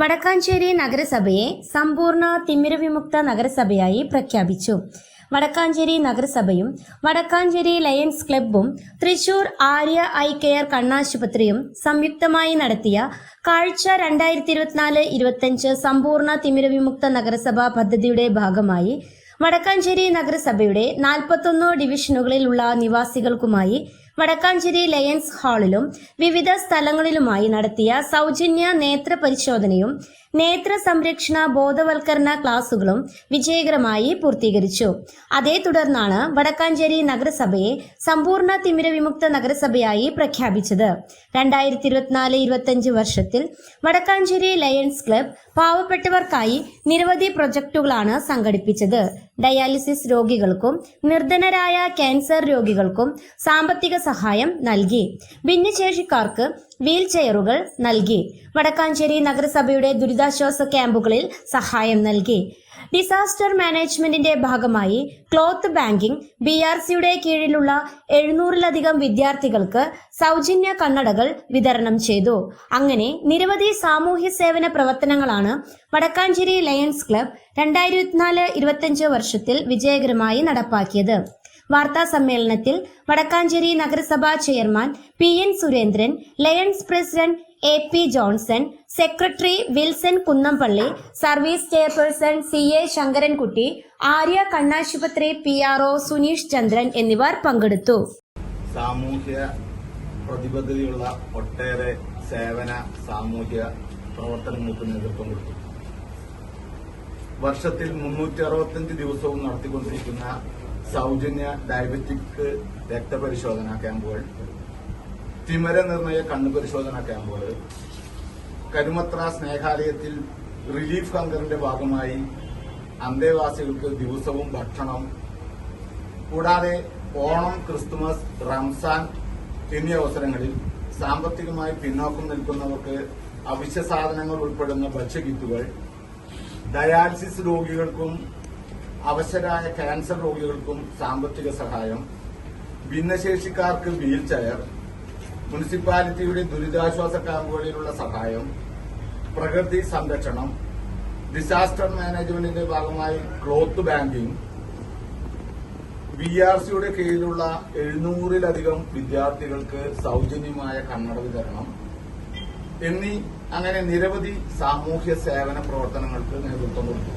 വടക്കാഞ്ചേരി നഗരസഭയെ സമ്പൂർണ തിമിരവിമുക്ത നഗരസഭയായി പ്രഖ്യാപിച്ചു. വടക്കാഞ്ചേരി നഗരസഭയും വടക്കാഞ്ചേരി ലയൺസ് ക്ലബ്ബും തൃശൂർ ആര്യ ഐ കെയർ കണ്ണാശുപത്രിയും സംയുക്തമായി നടത്തിയ കാഴ്ച രണ്ടായിരത്തി ഇരുപത്തിനാല് ഇരുപത്തഞ്ച് സമ്പൂർണ തിമിരവിമുക്ത നഗരസഭാ പദ്ധതിയുടെ ഭാഗമായി വടക്കാഞ്ചേരി നഗരസഭയുടെ നാൽപ്പത്തൊന്ന് ഡിവിഷനുകളിലുള്ള നിവാസികൾക്കുമായി വടക്കാഞ്ചേരി ലയൻസ് ഹാളിലും വിവിധ സ്ഥലങ്ങളിലുമായി നടത്തിയ സൗജന്യ നേത്ര പരിശോധനയും നേത്ര സംരക്ഷണ ബോധവൽക്കരണ ക്ലാസുകളും വിജയകരമായി പൂർത്തീകരിച്ചു. അതേ തുടർന്നാണ് വടക്കാഞ്ചേരി നഗരസഭയെ സമ്പൂർണ തിമിരവിമുക്ത നഗരസഭയായി പ്രഖ്യാപിച്ചത്. രണ്ടായിരത്തി ഇരുപത്തിനാല് ഇരുപത്തഞ്ച് വർഷത്തിൽ വടക്കാഞ്ചേരി ലയൺസ് ക്ലബ് പാവപ്പെട്ടവർക്കായി നിരവധി പ്രൊജക്ടുകളാണ് സംഘടിപ്പിച്ചത്. ഡയാലിസിസ് രോഗികൾക്കും നിർധനരായ ക്യാൻസർ രോഗികൾക്കും സാമ്പത്തിക സഹായം നൽകി. ഭിന്നശേഷിക്കാർക്ക് വീൽ ചെയറുകൾ നൽകി. വടക്കാഞ്ചേരി നഗരസഭയുടെ ദുരിതാശ്വാസ ക്യാമ്പുകളിൽ സഹായം നൽകി. ഡിസാസ്റ്റർ മാനേജ്മെന്റിന്റെ ഭാഗമായി ക്ലോത്ത് ബാങ്കിംഗ് ബി ആർ സിയുടെ കീഴിലുള്ള എഴുന്നൂറിലധികം വിദ്യാർത്ഥികൾക്ക് സൗജന്യ കണ്ണടകൾ വിതരണം ചെയ്തു. അങ്ങനെ നിരവധി സാമൂഹ്യ സേവന പ്രവർത്തനങ്ങളാണ് വടക്കാഞ്ചേരി ലയൺസ് ക്ലബ് രണ്ടായിരത്തിനാല് ഇരുപത്തഞ്ച് വർഷത്തിൽ വിജയകരമായി നടപ്പാക്കിയത്. വാർത്താ സമ്മേളനത്തിൽ വടക്കാഞ്ചേരി നഗരസഭാ chairman P N Surendran Lions president A P Johnson secretary Wilson Kunnampally service chairperson C A Sankarankutty Arya കണ്ണാശുപത്രി P R O Suneesh Chandran എന്നിവർ പങ്കെടുത്തു. സാമൂഹ്യ പ്രതിബദ്ധതയുള്ള ഒട്ടേറെ സേവന സാമൂഹ്യ പ്രവർത്തനങ്ങൾക്ക് നേതൃത്വം കൊടുത്തു. വർഷത്തിൽ മുന്നൂറ്റി അറുപത്തഞ്ച് ദിവസവും നടത്തിക്കൊണ്ടിരിക്കുന്ന സൗജന്യ ഡയബറ്റിക് രക്തപരിശോധനാ ക്യാമ്പുകൾ തിമര നിർണയ കണ്ണു പരിശോധനാ ക്യാമ്പുകൾ കരുമത്ര സ്നേഹാലയത്തിൽ റിലീഫ് ഹങ്കറിന്റെ ഭാഗമായി അന്തേവാസികൾക്ക് ദിവസവും ഭക്ഷണം കൂടാതെ ഓണം ക്രിസ്തുമസ് റംസാൻ എന്നീ അവസരങ്ങളിൽ സാമ്പത്തികമായി പിന്നോക്കം നിൽക്കുന്നവർക്ക് അവശ്യ സാധനങ്ങൾ ഉൾപ്പെടുന്ന ഭക്ഷ്യകിറ്റുകൾ ഡയാലിസിസ് രോഗികൾക്കും അവശരായ ക്യാൻസർ രോഗികൾക്കും സാമ്പത്തിക സഹായം ഭിന്നശേഷിക്കാർക്ക് വീൽ ചെയർ മുനിസിപ്പാലിറ്റിയുടെ ദുരിതാശ്വാസ ക്യാമ്പുകളിലുള്ള സഹായം പ്രകൃതി സംരക്ഷണം ഡിസാസ്റ്റർ മാനേജ്മെന്റിന്റെ ഭാഗമായി ക്ലോത്ത് ബാങ്കിംഗ് വി ആർ സിയുടെ കീഴിലുള്ള എഴുന്നൂറിലധികം വിദ്യാർത്ഥികൾക്ക് സൗജന്യമായ കണ്ണട വിതരണം എന്നീ അങ്ങനെ നിരവധി സാമൂഹ്യ സേവന പ്രവർത്തനങ്ങൾക്ക് നേതൃത്വം കൊടുത്തു.